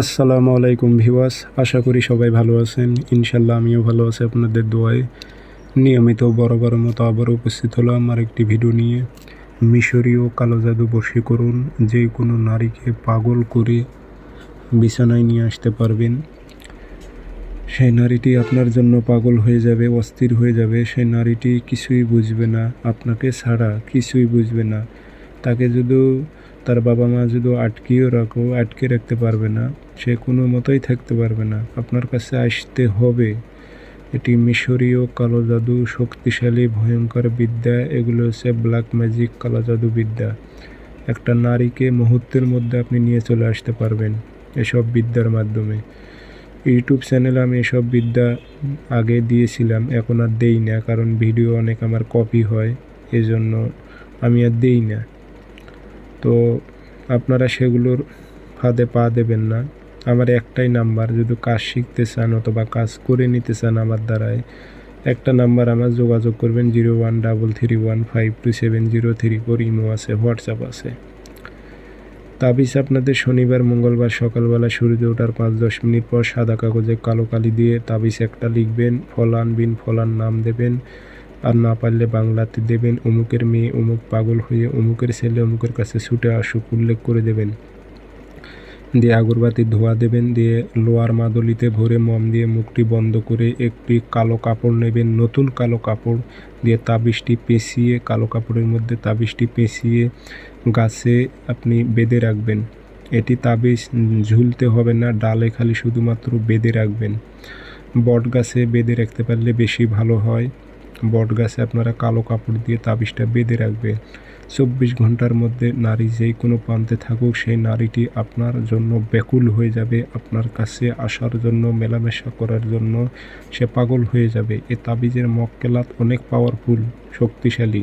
আসসালামু আলাইকুম ভিওয়াস আশা করি সবাই ভালো আছেন। ইনশাল্লাহ আমিও ভালো আছি আপনাদের দোয়ায়। নিয়মিত বরাবর মতো আবার উপস্থিত হলাম আর একটি ভিডিও নিয়ে। মিশরীয় কালো জাদু বশীকরণ যে কোনো নারীকে পাগল করে বিছানায় নিয়ে আসতে পারবেন। সেই নারীটি আপনার জন্য পাগল হয়ে যাবে, অস্থির হয়ে যাবে। সেই নারীটি কিছুই বুঝবে না, আপনাকে ছাড়া কিছুই বুঝবে না। তাকে যদি তার বাবা মা যদি আটকিয়েও রাখো, আটকে রাখতে পারবে না। সে কোনো মতোই থাকতে পারবে না। আপনার কাছে আসতে হবে। এটি মিশরীয় কালো জাদু, শক্তিশালী, ভয়ঙ্কর বিদ্যা। এগুলো হচ্ছে ব্ল্যাক ম্যাজিক কালো জাদু বিদ্যা। একটা নারীকে মুহূর্তের মধ্যে আপনি নিয়ে চলে আসতে পারবেন এসব বিদ্যার মাধ্যমে। ইউটিউব চ্যানেলে আমি এসব বিদ্যা আগে দিয়েছিলাম, এখন আর দেই না, কারণ ভিডিও অনেক আমার কপি হয়, এজন্য আমি আর দেই না। তো আপনারা সেগুলোর ফাঁদে পা দেবেন না। আমার একটাই নাম্বার, যদি কাজ শিখতে চান অথবা কাজ করে নিতে চান আমার দ্বারাই একটা নাম্বার আমার যোগাযোগ করবেন zero one double three one five two seven zero three four Imo আছে, হোয়াটসঅ্যাপ আছে। তাবিজ আপনাদের শনিবার, মঙ্গলবার, সকালবেলা সূর্য ওঠার পাঁচ দশ মিনিট পর সাদা কাগজে কালো কালি দিয়ে তাবিজ একটা লিখবেন, ফলান বিন ফলান নাম দেবেন। আর না পারলে বাংলাতে দেবেন অমুকের মেয়ে, অমুক পাগল হয়ে অমুকের ছেলে অমুকের কাছে ছুটে আসুক, উল্লেখ করে দেবেন। দিয়ে আগরবাতির ধোয়া দেবেন, দিয়ে লোয়ার মাদলিতে ভরে মম দিয়ে মুখটি বন্ধ করে একটি কালো কাপড় নেবেন, নতুন কালো কাপড় দিয়ে তাবিজটি পেঁচিয়ে, কালো কাপড়ের মধ্যে তাবিজটি পেঁচিয়ে গাছে আপনি বেঁধে রাখবেন। এটি তাবিজ ঝুলতে হবে না, ডালে খালি শুধুমাত্র বেঁধে রাখবেন। বট গাছে বেঁধে রাখতে পারলে বেশি ভালো হয়। বট গাছে আপনারা কালো কাপড় দিয়ে তাবিজটা বেঁধে রাখবে। চব্বিশ ঘণ্টার মধ্যে নারী যেই কোনো প্রান্তে থাকুক, সেই নারীটি আপনার জন্য ব্যাকুল হয়ে যাবে, আপনার কাছে আসার জন্য, মেলামেশা করার জন্য সে পাগল হয়ে যাবে। এ তাবিজের মক্কেলাত অনেক পাওয়ারফুল শক্তিশালী।